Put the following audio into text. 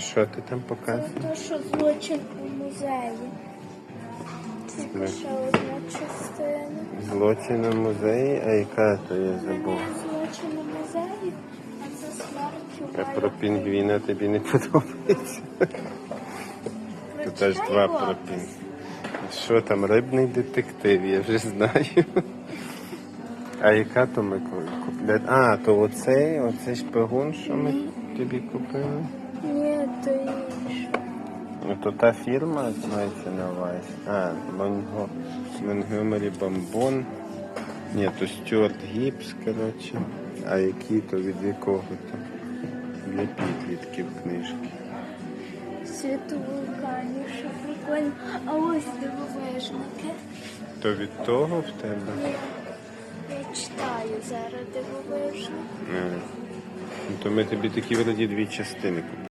Що ти там Це показуєш? то, що злочин у музеї. Це ще одна частина. Злочин у музеї, а яка то я забув? Злочин у музеї, а це смерть у А про пінгвіна тобі не подобається? Тут теж два про пінгвіна. Що там, рибний детектив, я вже знаю. А яка то ми купляємо? А, то оцей, оцей шпигун, що ми тобі купили? Ні, то інше. Ну, то та фірма мається на увазі. А, Монго, Монгомері Бомбон. Ні, то Стюарт Гіпс, коротше. А які то від якого то? Для підлітків книжки. Світу вулканів, що прикольно. А ось дивовижники. То від того в тебе? Ні, Я читаю зараз дивовижник. Е. Ну, то ми тобі такі вроді дві частини купили.